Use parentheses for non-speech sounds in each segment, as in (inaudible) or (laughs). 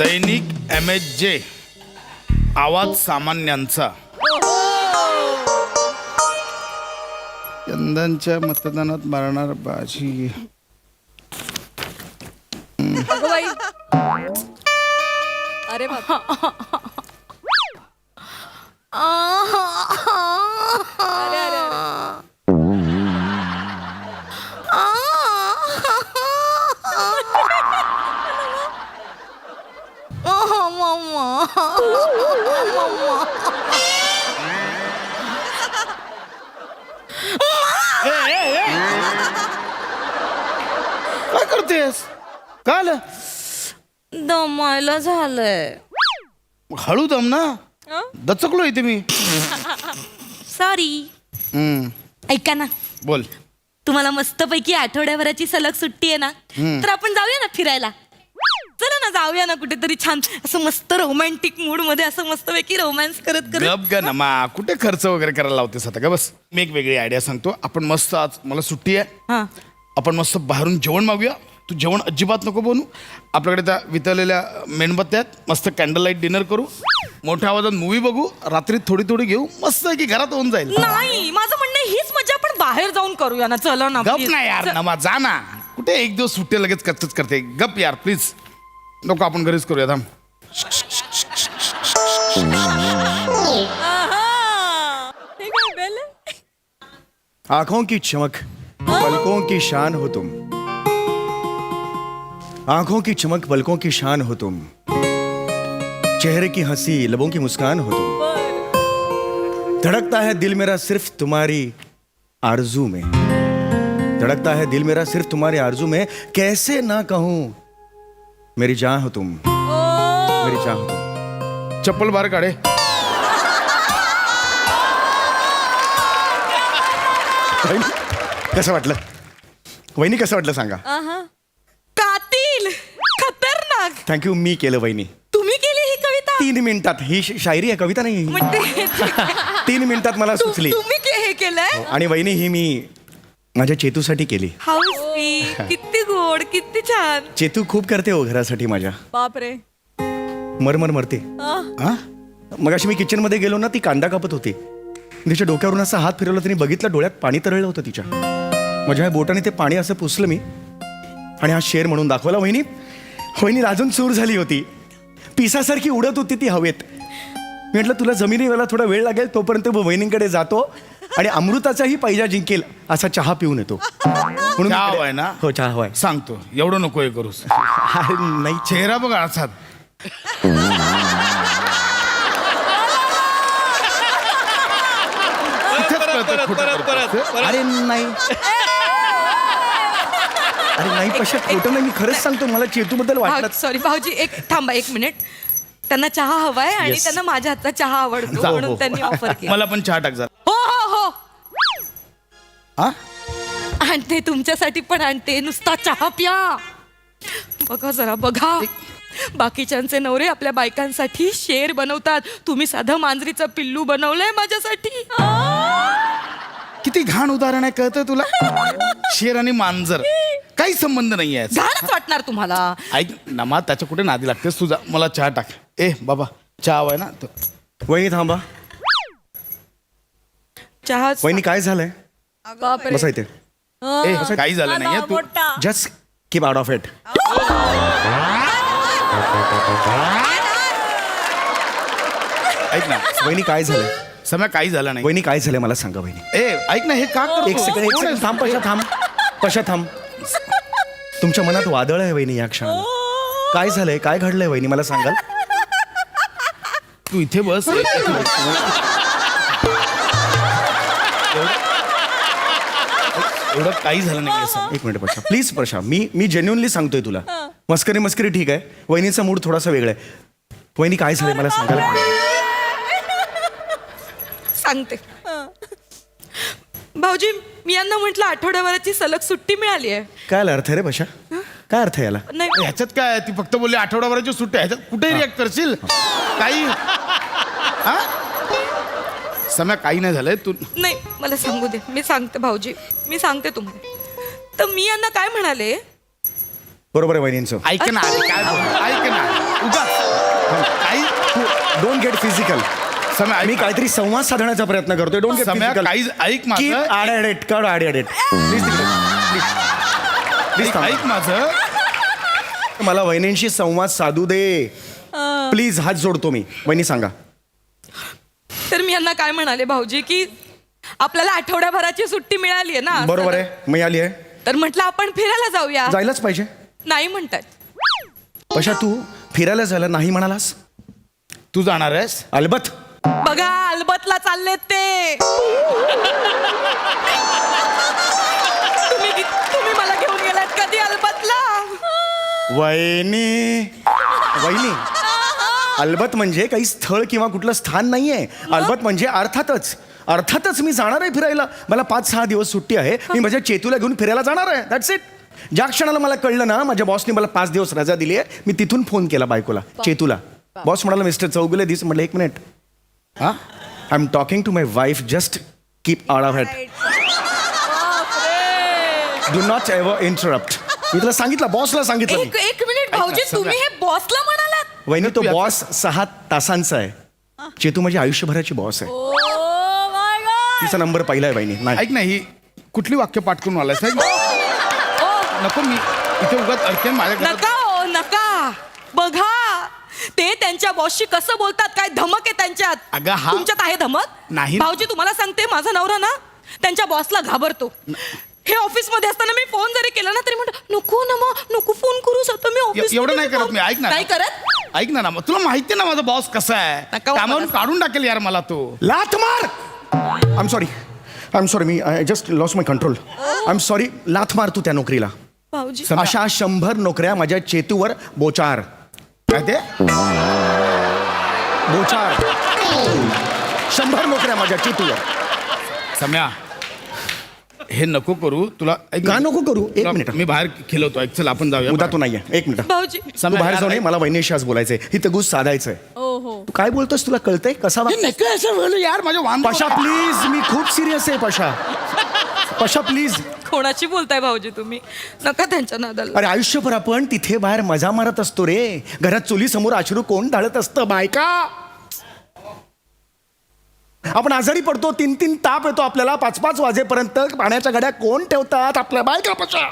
दैनिक M H J आवाज सामान्यांचा. यंदाच्या मतदानात मारणार बाजी. अगं बाई अरे बाप. (laughs) झालंय. हळू दम ना? दचकलो इथे मी. सॉरी हम्म, ऐका ना. बोल. तुम्हाला मस्तपैकी आठवड्याभराची सलग सुट्टी आहे ना? तर आपण जाऊया ना फिरायला. चला ना जाऊया ना कुठेतरी छान. असं मस्त रोमॅन्टिक मूडमध्ये असं मस्तपैकी रोमॅन्स करत करत. गप ग नमा कुठे खर्च वगैरे करायला लावतेस आता? का बस. मी एक वेगळी आयडिया सांगतो. आपण मस्त आज मला सुट्टी आहे. हा. आपण मस्त बाहेरून जेवण मागूया. तू जेवण अजिबात नको बनू आपल्याकडे त्या वितळलेल्या मेणबत्त्या आहेत. मस्त कॅन्डल लाइट डिनर करू. मोठ्या आवाजात मूवी बघू. रात्री थोडी थोडी घेऊ. मस्त आहे की घरात होऊन जाईल. नाही माझं म्हणणं आहे, हीच मजा आपण बाहेर जाऊन करूया ना. चला ना गप please. यार नमा जा ना. कुठे एक दिवस सुट्टी लगेच कच्चच करते. गप यार प्लीज नको आपण घरीच करूया. थांब. आहा. हे काय बेल. आहे? आंखों की चमक पलकों की शान हो तुम. आँखों की चमक पलकों की शान हो तुम। चेहरे की हँसी लबों की मुस्कान हो तुम। धड़कता है दिल मेरा सिर्फ़ तुम्हारी आरज़ू में। धड़कता है दिल मेरा सिर्फ़ तुम्हारी आरज़ू में। कैसे ना कहूँ मेरी जान हो तुम। मेरी जान हो तुम। चप्पल बाहेर काढे। कसं वाटलं? वहिनी कसं वाटलं सांगा? थँक्यू मी केलं वहिनी. तुम्ही केली ही कविता? तीन मिनिटात. ही श- शायरी आहे कविता नाही म्हणजे तीन मिनिटात मला तु- सुचली. तुम्ही के- हे केलंय? आणि वहिनी ही मी माझ्या चेतूसाठी केली. हाऊस किती गोड किती छान. चेतू खूप करते हो घरासाठी माझ्या. बापरे मरमर मरते. हा मग अशी मी किचनमध्ये गेलो ना ती कांदा कापत होती. तिच्या डोक्यावरून असा हात फिरवला तिने बघितलं डोळ्यात पाणी तरळलं होतं तिच्या. माझ्या ह्या बोटाने ते पाणी असं पुसलं मी. आणि हा शेर म्हणून दाखवला वहिनी. वहिनी अजून चूर झाली होती. पिसासारखी उडत होती ती हवेत. मी म्हटलं तुला जमिनीला थोडा वेळ लागेल तोपर्यंत मी वहिनींकडे जातो आणि अमृताचाही पैजा जिंकेल असा चहा पिऊन येतो. म्हणून चहा हवाय ना? हो चहा हवाय. सांगतो एवढं नको हे करूस. अरे, नाही. चेहरा बघ असाच इथेच कळतं खोटं करतोस. अरे नाही. अरे नाही पशा खोटं नाही मी खरंच सांगतो मला चेतूबद्दल वाटलं सॉरी भाऊजी एक थांबा एक मिनिट. त्यांना चहा हवाय आणि Yes. त्यांना माझ्या हातचा चहा आवडतो हो, म्हणून हो. त्यांनी ऑफर केला. मला पण चहा टाक हो हो हो. हा? आणते तुमच्यासाठी पण आणते नुसता चहा प्या. बघा जरा बघा. बाकीच्यांचे नवरे आपल्या बायकांसाठी शेर बनवतात. तुम्ही साधं मांजरीचं पिल्लू बनवलंय माझ्यासाठी. किती घाण उदाहरण आहे कळतं तुला? शेर आणि मांजर. काही संबंध नाही आहे. घाणच वाटणार तुम्हाला. ऐक नमा त्याच्या कुठे नादी लागतेस तुझा? मला चहा टाक. ए बाबा चहा हवाय ना? तो वहिनी थांबा. चहा वहिनी काय झालंय? बापरे बसा इथे. ए काही झालं नाहीये तू. Just keep out of it ऐक ना वहिनी काय झालंय? समय काही झालं नाही. वहिनी काय झालंय मला सांगा वहिनी. ए ऐक ना हे का करतो? एक सेकंड एक सेकंड थांब पशा थांब. पशा थांब. तुमच्या मनात वादळ आहे वहिनी या क्षणाला. काय झालंय? काय घडलंय वहिनी? मला सांगाल? तू इथे बस. एवढं- काही झालं नाही असं. एक मिनिट पशा प्लीज प्रशा मी मी जेन्युनली सांगतोय तुला. मस्करी मस्करी ठीक आहे. वहिनीचा मूड थोडासा वेगळा आहे. वहिनी काय झालंय? मला सांगाल सांगते. भाऊजी मी यांना म्हटलं आठवड्याभराची सलग सुट्टी मिळाली आहे. काय आला अर्थ आहे रे पशा काय अर्थ आहे याला? नाही. ह्याच्यात काय? ती फक्त बोलली आठवड्याभराची सुट्टी आहे. ह्याच्यात कुठे रिॲक्ट करशील? काही? हा? समय काही नाही झालंय? तू नाही मला सांगू दे. मी सांगते भाऊजी. मी सांगते तुम्हाला. तर मी यांना काय म्हणाले? बरोबर आहे वहिनींचं. ऐक ना अरे काय बोल ऐक ना. उगाच काही डोंट गेट फिजिकल समय मी ऐक काहीतरी संवाद साधण्याचा प्रयत्न करतोय. डोंट गेट सम्या, फिजिकल काहीच ऐक माझं. आडेडेट काढ आडेडेट प्लीज प्लीज ऐक- ऐक माझं. मला वहिनींशी संवाद साधू दे. प्लीज हात जोडतो मी. वहिनी सांगा. तर मी यांना काय म्हणाले भाऊजी की आपल्याला आठवड्याभराची सुट्टी मिळाली आहे ना बरोबर आहे मिळाली आहे. तर म्हटलं आपण फिरायला जाऊया. जायलाच पाहिजे. नाही म्हणतात. पशा तू फिरायला झाला नाही म्हणालास? तू जाणार आहेस? अलबत. बघा अल्बतला चाललेत ते तुम्ही तुम्ही मला घेऊन गेलात कधी अल्बतला वहिनी वहिनी अलबत म्हणजे काही स्थळ किंवा कुठलं स्थान नाहीये. अलबत म्हणजे अर्थातच. अर्थातच मी जाणार आहे फिरायला. मला पाच सहा दिवस सुट्टी आहे. मी माझ्या चेतूला घेऊन फिरायला जाणार आहे. दॅट्स इट ज्या क्षणाला मला कळलं ना माझ्या बॉसने मला पाच दिवस रजा दिली आहे. मी तिथून फोन केला बायकोला चेतूला. बॉस म्हणाला मिस्टर चौगुले दिस. म्हटलं एक मिनिट हा? I am talking to my wife just keep out of that do not ever interrupt me तुला सांगितलं बॉसला सांगितलं मी. एक एक मिनिट भाऊजी ऐका, तुम्ही. हे बॉसला म्हणालात? वहिनी तो बॉस सहा तासांचा आहे. चेतू माझी आयुष्यभराची बॉस आहे. ओ माय गॉड तिचा नंबर पहिला आहे वहिनी. नाही. ऐक ना ही कुठली वाक्य पाठ करून आलायस ऐक नको मी इथे उगाच अडकेन माझ्या घरात नका हो नका. बघा ते त्यांच्या बॉसशी कसं बोलतात काय धमक आहे त्यांच्यात? अगं, हा- तुमच्यात आहे धमक? नाही. भाऊजी तुम्हाला सांगते माझा नवरा ना त्यांच्या बॉसला घाबरतो. हे ऑफिसमध्ये असताना मी फोन जरी केला ना तरी म्हणतो नको ना मग नको फोन एवढं नाही करत मी. ऐक ना नाही करत? ऐक ना ना. मग तुला माहिती ना माझा बॉस कसा आहे? नका हो कामावरून मला. काढून टाकेल यार मला तो. लाथ मार! I am sorry I am sorry me I just lost my control I am sorry लाथ मार तू त्या नोकरीला. भाऊजी. अशा शंभर नोकऱ्या माझ्या चेतूवर बोचार. काय ते बोचार. शंभर नोकऱ्या माझ्या चेतूवर. सम्या हे नको करू तुला ऐक का. नको करू? एक तुला- मिनिट. मी बाहेर खेळवतो ऐक चल आपण जाऊया. उद्या तू नाहीये. एक मिनिट. भाऊजी. तू बाहेर जाऊ नये. मला वहिनीशी आज बोलायचंय. ही तगूस साधायचंय. ओ हो. तू काय बोलतोस तुला कळतंय? कसा हे वाग नका असं बोलू यार माझ्या वांद पशा प्लीज मी खूप सिरियस आहे पशा. पशा प्लीज कोणाची बोलताय भाऊजी तुम्ही? नका त्यांच्या नादाला. अरे आयुष्यभर आपण तिथे बाहेर मजा मारत असतो रे. घरात चुली समोर अश्रू कोण ढाळत असतं बायका? आपण आजारी पडतो तीन तीन ताप येतो आपल्याला. पाच पाच वाजेपर्यंत पाण्याच्या गाड्या कोण ठेवतात? आपल्या बायका पशा.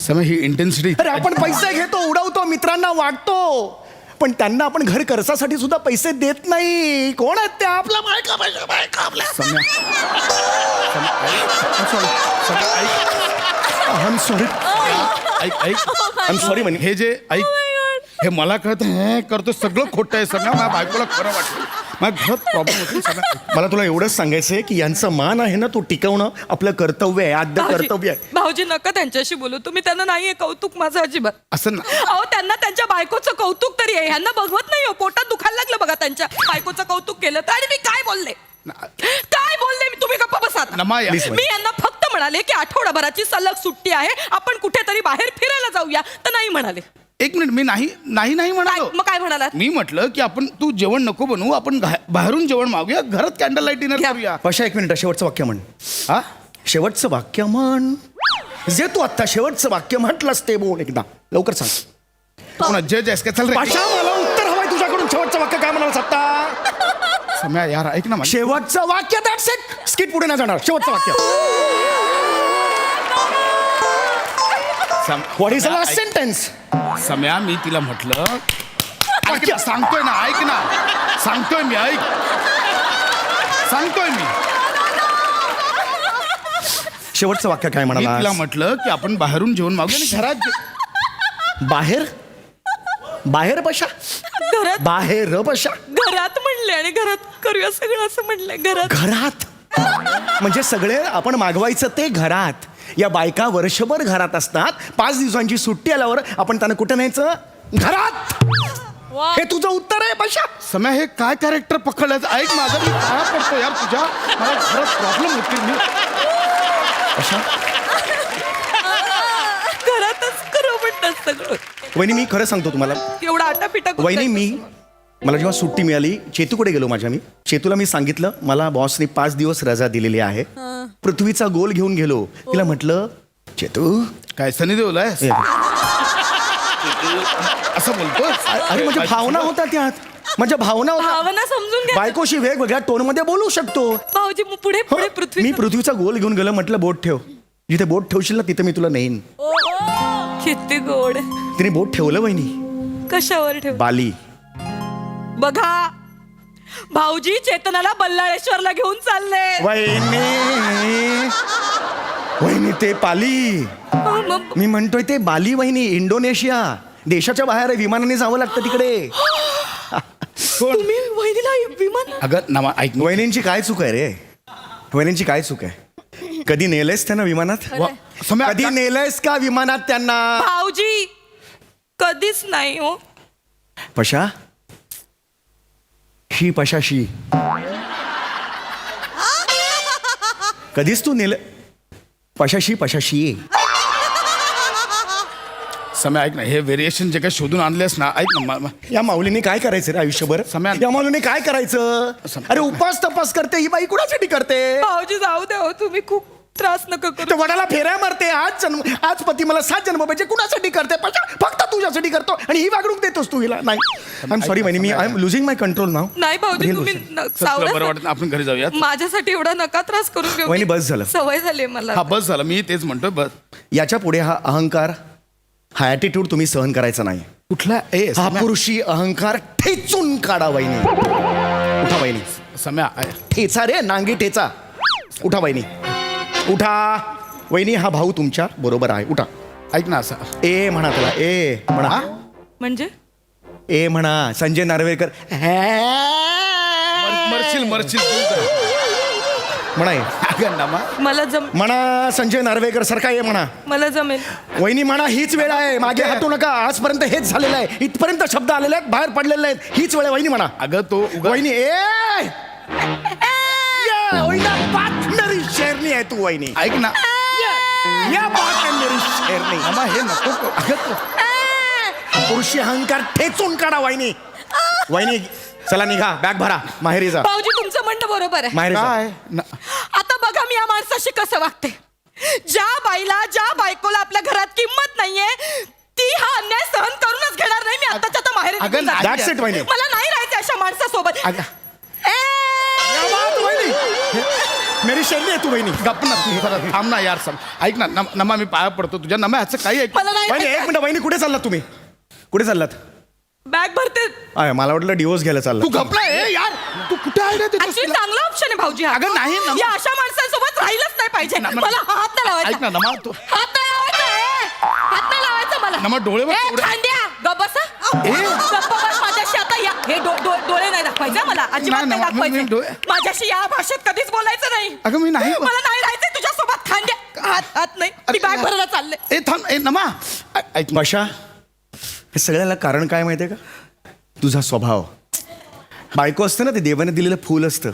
समय ही इंटेन्सिटी अरे आपण पैसे घेतो उडवतो मित्रांना वाटतो. पण त्यांना आपण घर खर्चासाठी सुद्धा पैसे देत नाही. कोण आहेत त्या? आपल्या बायका बायका बायका आपल्या. सॉरी आय एम सॉरी ऐक. सॉरी म्हणे. हे जे ऐक. हे मला कळत हे करतो सगळं खोटं आहे सगळं. माझ्या बायकोला खरं वाटतं. माझ्या घरात प्रॉब्लेम होतो सगळं मला तुला एवढंच सांगायचंय की यांचं मान आहे ना तो टिकवणं आपलं कर्तव्य आहे आद्य भाऊजी कर्तव्य आहे. भाऊजी नका त्यांच्याशी बोलू. तुम्ही त्यांना नाहीये कौतुक माझं अजिबात. असं ना. अहो त्यांना त्यांच्या बायकोचं कौतुक तरी आहे. ह्यांना बघवत नाही हो पोटात दुखायला लागलं बघा त्यांच्या बायकोचं कौतुक केलं तर. आणि मी काय बोलले? काय बोलले? मी तुम्ही गप्पा बसात नमा या- Please, मी यांना फक्त म्हणाले की आठवडाभराची सलग सुट्टी आहे. आपण कुठेतरी बाहेर फिरायला जाऊया. तर नाही म्हणाले. एक मिनिट मी नाही नाही नाही म्हणालो. मग काय म्हणालात? मी म्हटलं की आपण तू जेवण नको बनवू आपण घा- बाहेरून जेवण मागूया घरात कॅन्डल लाइट डिनर घ्या. करूया. पशा एक मिनिट शेवटचं वाक्य म्हण. हा? शेवटचं वाक्य म्हण. जे तू आत्ता शेवटचं वाक्य म्हटलंस ते बोल एकदा. लवकर सांग. कोण जज आहेस का चल रे. पाशा मला उत्तर हवंय तुझ्याकडून. शेवटचं वाक्य काय म्हणाल आत्ता? सम्या यार ऐक ना शेवटचं वाक्य दॅट्स इट स्किट पुढे नाही जाणार. शेवटचं वाक्य. सम- what is the last sentence सम्या मी तिला म्हटलं (laughs) सांगतोय ना ऐक ना. सांगतोय मी ऐक. सांगतोय मी. शेवटचं वाक्य काय मी तिला म्हणाला म्हटलं की आपण बाहेरून जेवण मागूया आणि घरात जे- बाहेर? बाहेर पशा घरात बाहेर पशा घरात म्हणले आणि घरात करूया सगळं असं म्हणलंय घरात. घरात? म्हणजे सगळे आपण मागवायचं ते घरात. या बायका वर्षभर घरात असतात. पाच दिवसांची सुट्टी आल्यावर आपण त्यांना कुठे न्यायचं? घरात! वा. हे तुझं उत्तर आहे पशा सम्या हे काय कॅरेक्टर पकडलं ऐक माझं मी काय पडतो यार तुझ्या? मला खरंच प्रॉब्लेम होतील मी. घरातच करू म्हणतात सगळं. वहिनी मी खरं सांगतो तुम्हाला. एवढा आटापिटा वहिनी मी मला जेव्हा सुट्टी मिळाली चेतूकडे गेलो माझ्या मी. चेतूला मी सांगितलं मला बॉसने पाच दिवस रजा दिलेली आहे. पृथ्वीचा गोल घेऊन गेलो. तिला म्हटलं चेतू. काय सनी देवला आहे असं बोलतो अरे म्हणजे भावना होता त्यात. म्हणजे भावना होता भावना समजून घ्या. बायकोशी वेगवेगळ्या टोनमध्ये बोलू शकतो. भाऊजी मग पुढे हो, पुढे पृथ्वी मी पृथ्वीचा गोल घेऊन गेलो म्हटलं बोट ठेव. जिथे बोट ठेवशील ना तिथे मी तुला नेईन. किती गोड. तिने बोट ठेवलं वहिनी. कशावर ठेव? बाली. बघा भाऊजी चेतनाला बल्लाळेश्वरला घेऊन चालले. वहिनी. वहिनी ते पाली. मी म्हणतोय ते बाली वहिनी इंडोनेशिया. देशाच्या बाहेर आहे, विमानाने जावं लागतं तिकडे. तुम्ही वहिनीला विमान अगं नमा ऐक वहिनींची काय चूक आहे रे? वहिनींची काय चूक आहे? कधी नेलंयस त्यांना विमानात? वा- सम्या, कधी का- नेलंयस का विमानात त्यांना? भाऊजी कधीच नाही हो. पशा? शी पशाशी. कधीच तू नेल पशाशी पशाशी समय ऐक ना हे व्हेरिएशन जे काय शोधून आणलेस ना ऐक ना म- म- या माऊलीने काय करायचं रे आयुष्यभर? सम्या- या माऊलीने काय करायचं? अरे उपास तपास करते ही बाई कुणासाठी करते? भाऊजी जाऊ द्या हो तुम्ही खूप त्रास नका तर करू वडाला फेऱ्या मारते. आज जन्म आज पती मला सात जन्म पाहिजे कुणासाठी करते? पशा फक्त तुझ्यासाठी करतो आणि ही वागणूक देतोस तू हिला. नाही. आय एम सॉरी वहिनी मी I am losing my control नाव नाही भाऊजी तुम्ही न- चल, तुला बरं सावधान- वाटत आपण घरी जाऊयात. माझ्यासाठी एवढा नका त्रास करून घेऊ वहिनी, बस झालं. सवय झाली मला. हा बस झालं. मी तेच म्हणतोय बस. याच्यापुढे हा अहंकार हा ॲटिट्यूड तुम्ही सहन करायचा नाही. कुठला? ए हा पुरुषी अहंकार ठेचून काढा वहिनी. उठा वहिनी. सम्या ठेचा रे नांगी ठेचा. उठा वहिनी. उठा. वहिनी हा भाऊ तुमच्या बरोबर आहे. उठा. ऐक ना असं. ए म्हणा त्याला ए म्हणा. म्हणजे? ए म्हणा संजय नार्वेकर. मर- मरशील मरशील. म्हणा. अगं नमा. मला जम म्हणा संजय नार्वेकर सारखा ये म्हणा. मला जमेल. वहिनी म्हणा हीच वेळ आहे. मागे हटू नका. आजपर्यंत हेच झालेलं आहे. इथपर्यंत शब्द आलेले आहेत बाहेर पडलेले आहेत. हीच वेळ आहे वहिनी म्हणा. अगं तो उगा वहिनी ए! ये, शेरनी आहे तू वहिनी. ऐक ना. ये, बात आहे मेरी शेरनी हे नको करू. अगं तो- पुरुषी अहंकार ठेचून काढा वहिनी. वहिनी चला निघा. बॅग भरा. माहेरी जा. भाऊजी तुमचं म्हणणं बरोबर आहे. माहेरी जा. काय? न- आता बघा मी या माणसाशी कसं वागते. ज्या बाईला ज्या बायकोला आपल्या घरात किंमत नाहीये ती हा अन्याय सहन करूनच घेणार नाही. मी आताच्या आता बाहेर अगं, निघून जाणार. That's it, वहिनी. मला नाही राहायचं अशा माणसासोबत. अगं. ए! या बात वहिनी. मेरी शेरनी आहे तू वहिनी गप्प ना तू थांब ना यार सम ऐक ना नम- नमा मी पाया पडतो तुझ्या नमा ह्याचं काही ऐक मला नाही वहिनी एक. मिनिट वहिनी कुठे चाललात तुम्ही कुठे चाललात बॅग भरते आय मला वाटलं डिवोर्स घ्यायला तू चालला गपला ए यार तू कुठे ऍक्च्युली तिला? चांगला ऑप्शन आहे भाऊजी हा. अगं, नाही ना. या अशा माणसांसोबत राहिलंच नाही पाहिजे ना, मला हात नाही लावायचा ऐक ना नमा तू हात नाही लावायचा ए! हात नाही लावायचा मला नमा, डोळे बघ ए, पुढे. खांद्या, गप्प बसा. गप्प बस, डो- डोळे नाही दाखवायचे हा मला. अजिबात नाही, नाही नाही, मी- मी दाखवायचे डोळे- माझ्याशी या भाषेत कधीच बोलायचं नाही. अगं मी नाही मला नाही राहायचं तुझ्यासोबत खांद्या हात हात नाही. मी अरे, बॅग भरायला चालले. ए थांब ए नमा. ऐ- ऐक बशा हे सगळ्याला कारण काय माहितीये का? तुझा स्वभाव. बायको असतं ना ते देवाने दिलेलं फूल असतं.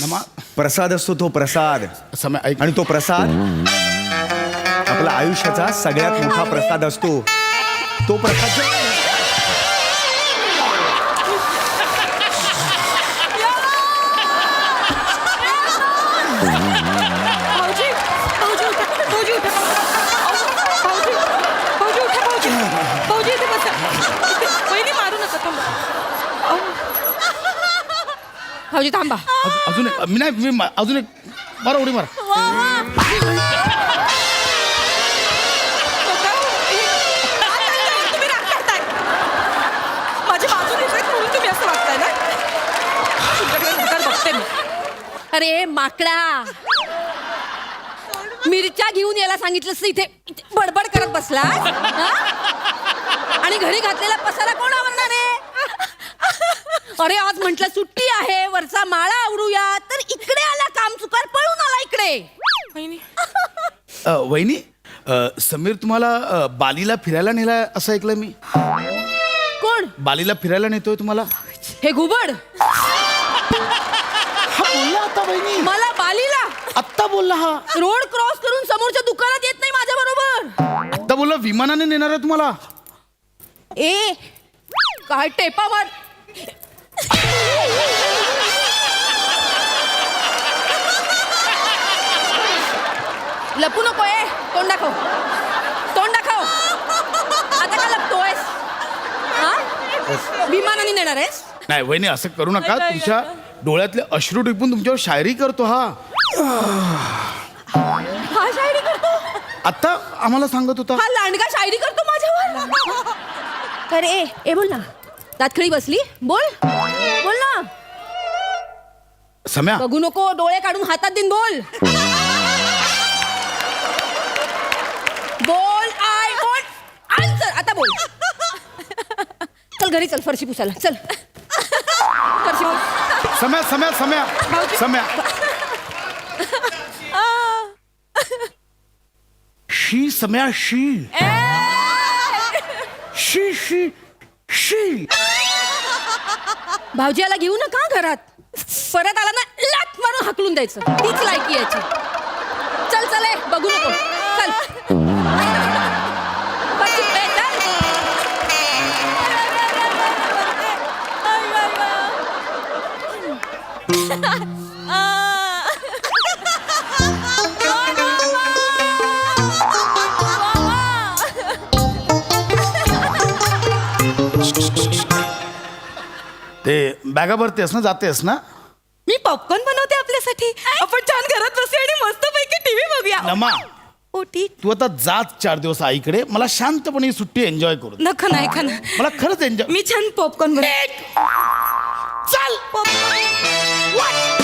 नमा. प्रसाद असतो तो प्रसाद. समय ऐक. आणि तो प्रसाद आपला आयुष्याचा सगळ्यात मोठा प्रसाद असतो. तो प्रसाद भाऊजी थांबा. अजून- अजून एक मी नाही मी मा- अजून एक मारा उडी मारा. स्वतः- हे- तुम्ही राग करताय. माझी बाजू घेताय म्हणून तुम्ही असं वागताय ना? तुमच्याकडे नंतर बघते मी. अरे माकडा. मिरच्या घेऊन यायला सांगितलं इथे इथे बडबड करत बसला आणि घरी घातलेला पसारा कोण अरे आज म्हंटल सुट्टी आहे वरचा माळा आवरूया तर इकडे आला काम चुकार पळून आला इकडे. वहिनी. अ, वहिनी अ, समीर तुम्हाला अ, बालीला फिरायला नेला असं ऐकलं मी. कोण? बालीला फिरायला नेतोय तुम्हाला. हे घुबड. हा बोलला आता वहिनी. मला बालीला. आत्ता बोलला हा. रोड क्रॉस करून समोरच्या दुकानात येत नाही माझ्या बरोबर. आत्ता बोलला विमानाने नेणार आहे तुम्हाला. ए काय टेपा मार लपू नको ए तोंड दाखव. तोंड दाखव. आता का लपतोयस? हा? विमानाने नेणार आहेस? नाही वहिनी असं करू नका. तुमच्या. डोळ्यातले अश्रू टिपून तुमच्यावर शायरी करतो हा. हा शायरी करतो? आता आम्हाला सांगत होता. हा लांडगा शायरी करतो माझ्यावर? अरे ए बोल ना. दातखळी बसली. बोल. सम्या. बघू नको डोळे काढून हातात देईन बोल. बोल आय बोल. आन्सर आता बोल. चल घरी चल फरशी पुसायला. चल. फरशी पुस. सम्या सम्या सम्या. सम्या. शी सम्या शी. शी शी शी. भाऊजी याला घेऊ नका घरात. परत आला ना लात मारून हाकलून द्यायचं. तीच लायकी याची चल चल ए, बघू नको. चल. ते बॅगा भरतेस ना जातेस ना? पॉपकॉर्न बनवते आपल्यासाठी. आपण छान घरात बसू आणि मस्त पैकी टीव्ही बघूया. नमा ओटी. तू आता जात चार दिवस आईकडे. मला शांतपणे ही सुट्टी एन्जॉय करू दे. नख नाही खाना मला खरंच एन्जॉय मी छान पॉपकॉर्न बनव चल. पॉपकॉर्न